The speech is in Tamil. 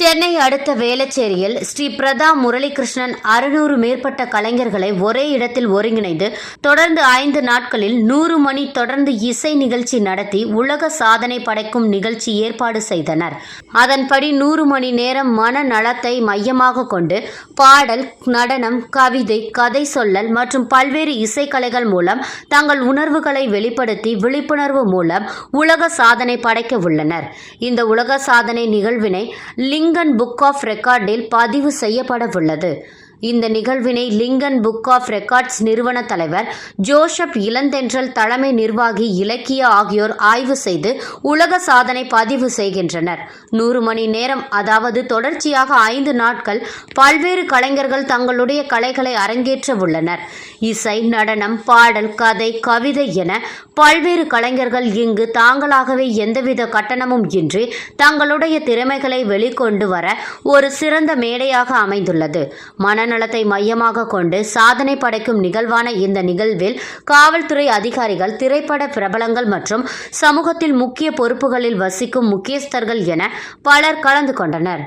சென்னை அடுத்த வேளச்சேரியில் ஸ்ரீ பிரதா முரளிகிருஷ்ணன் அறுநூறு மேற்பட்ட கலைஞர்களை ஒரே இடத்தில் ஒருங்கிணைந்து தொடர்ந்து ஐந்து நாட்களில் நூறு மணி தொடர்ந்து இசை நிகழ்ச்சி நடத்தி உலக சாதனை படைக்கும் நிகழ்ச்சி ஏற்பாடு செய்தனர். அதன்படி நூறு மணி நேரம் மன நலத்தை மையமாக கொண்டு பாடல் நடனம் கவிதை கதை சொல்லல் மற்றும் பல்வேறு இசைக்கலைகள் மூலம் தங்கள் உணர்வுகளை வெளிப்படுத்தி விழிப்புணர்வு மூலம் உலக சாதனை படைக்க உள்ளனர். இந்த உலக சாதனை நிகழ்வினை லிங்க் லிங்கன் புக் ஆஃப் ரெக்கார்டில் பதிவு செய்யப்படவுள்ளது. இந்த நிகழ்வினை லிங்கன் புக் ஆஃப் ரெக்கார்ட்ஸ் நிறுவன தலைவர் ஜோசப் இளந்தென்றல் தலைமை நிர்வாகி இலக்கிய ஆகியோர் ஆய்வு செய்து உலக சாதனை பதிவு செய்கின்றனர். நூறு மணி நேரம் அதாவது தொடர்ச்சியாக ஐந்து நாட்கள் பல்வேறு கலைஞர்கள் தங்களுடைய கலைகளை அரங்கேற்ற உள்ளனர். இசை நடனம் பாடல் கதை கவிதை என பல்வேறு கலைஞர்கள் இங்கு தாங்களாகவே எந்தவித கட்டணமும் இன்றி தங்களுடைய திறமைகளை வெளிக்கொண்டு வர ஒரு சிறந்த மேடையாக அமைந்துள்ளது. நலத்தை மையமாக கொண்டு சாதனை படைக்கும் நிகழ்வான இந்த நிகழ்வில் காவல்துறை அதிகாரிகள் திரைப்பட பிரபலங்கள் மற்றும் சமூகத்தில் முக்கிய பொறுப்புகளில் வசிக்கும் முக்கியஸ்தர்கள் என பலர் கலந்து கொண்டனர்.